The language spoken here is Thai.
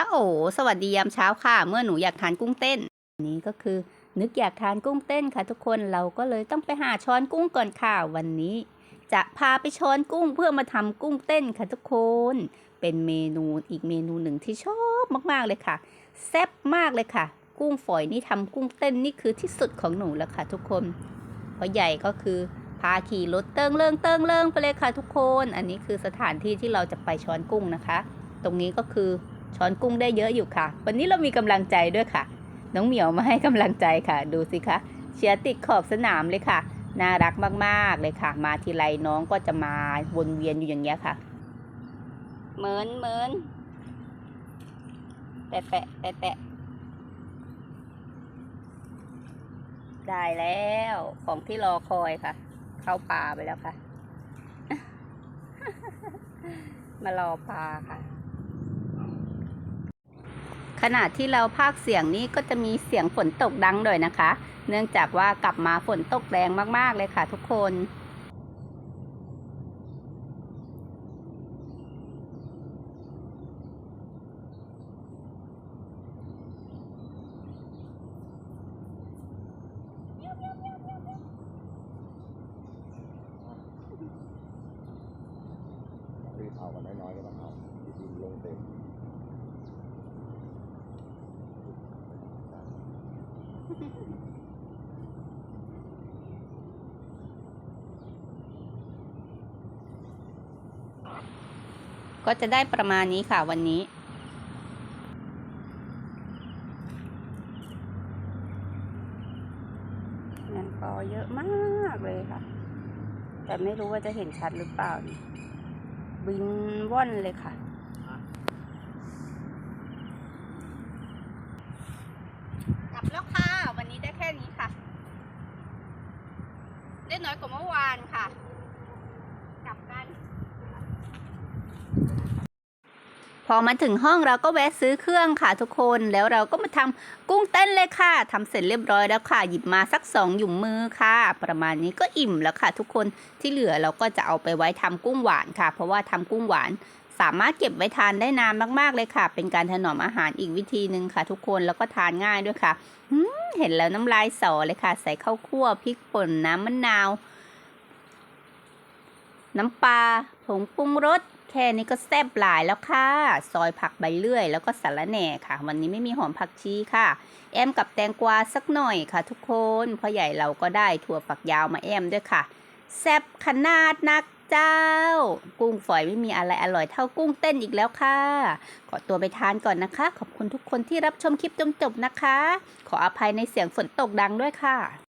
าโอสวัสดียามเช้าค่ะ เมื่อหนูอยากทานกุ้งเต้นนี้ก็คือ นึกอยากทานกุ้งเต้นค่ะ ทุกคนเราก็เลยต้องไปหาช้อนกุ้งก่อนค่ะวันนี้ จะพาไปช้อนกุ้งเพื่อมาทำกุ้งเต้นค่ะทุกคน เป็นเมนูอีกเมนูหนึ่งที่ชอบมากๆเลยค่ะแซ่บมากเลยค่ะ กุ้งฝอยนี่ทำกุ้งเต้นนี่คือที่สุดของหนูแล้วค่ะ ทุกคนเพราะใหญ่ก็คือพาขี่รถเติงเลิงเติงเลิงไปเลยค่ะทุกคน อันนี้คือสถานที่ที่เราจะไปช้อนกุ้งนะคะ ตรงนี้ก็คือ ช้อนกุ้งได้เยอะอยู่ค่ะ วันนี้เรามีกำลังใจด้วยค่ะ น้องเหมียวมาให้กำลังใจค่ะ ดูสิคะเชียร์ติดขอบสนามเลยค่ะ น่ารักมากๆเลยค่ะ มาทีไรน้องก็จะมาวนเวียนอยู่อย่างเงี้ยค่ะ เหมือนเหมือนแปะแปะแปะแปะได้แล้วของที่รอคอยค่ะ เข้าป่าไปแล้วค่ะ มารอปลาค่ะ ขณะที่เราพากย์เสียงนี้ก็จะมีเสียงฝนตกดังด้วยนะคะ เนื่องจากว่ากลับมาฝนตกแรงมากๆเลยค่ะทุกคนรีบเผากันน้อยๆก็ต้องเอาดินลงเต็ม ก็จะได้ประมาณนี้ค่ะวันนี้งั้นก็เยอะมากเลยค่ะ แต่ไม่รู้ว่าจะเห็นชัดหรือเปล่านี่บินว่อนเลยค่ะ กลับแล้วค่ะ วันนี้ได้แค่นี้ค่ะ ได้น้อยกว่า เมื่อวานค่ะ กลับกัน พอมาถึงห้องเราก็แวะซื้อเครื่องค่ะทุกคนแล้วเราก็มาทำกุ้งเต้นเลยค่ะทำเสร็จเรียบร้อยแล้วค่ะหยิบมาสักสองหยุมมือค่ะ ประมาณนี้ก็อิ่มแล้วค่ะ ทุกคนที่เหลือเราก็จะเอาไปไว้ทำกุ้งหวานค่ะ เพราะว่าทำกุ้งหวานสามารถเก็บไว้ทานได้นานมากๆเลยค่ะ เป็นการถนอมอาหารอีกวิธีหนึ่งค่ะ ทุกคนแล้วก็ทานง่ายด้วยค่ะเห็นแล้วน้ำลายสอเลยค่ะ ใส่ข้าวคั่วพริกป่นน้ำมะนาว น้ำปลาผงปรุงรสแค่นี้ก็แซ่บหลายแล้วค่ะ ซอยผักใบเลื่อย แล้วก็สาระแหน่ค่ะ วันนี้ไม่มีหอมผักชีค่ะ แอมกับแตงกวาสักหน่อยค่ะ ทุกคนพ่อใหญ่เราก็ได้ถั่วฝักยาวมาแอมด้วยค่ะ แซ่บขนาดนักเจ้า กุ้งฝอยไม่มีอะไรอร่อยเท่ากุ้งเต้นอีกแล้วค่ะ ขอตัวไปทานก่อนนะคะ ขอบคุณทุกคนที่รับชมคลิปจนจบนะคะ ขออภัยในเสียงฝนตกดังด้วยค่ะ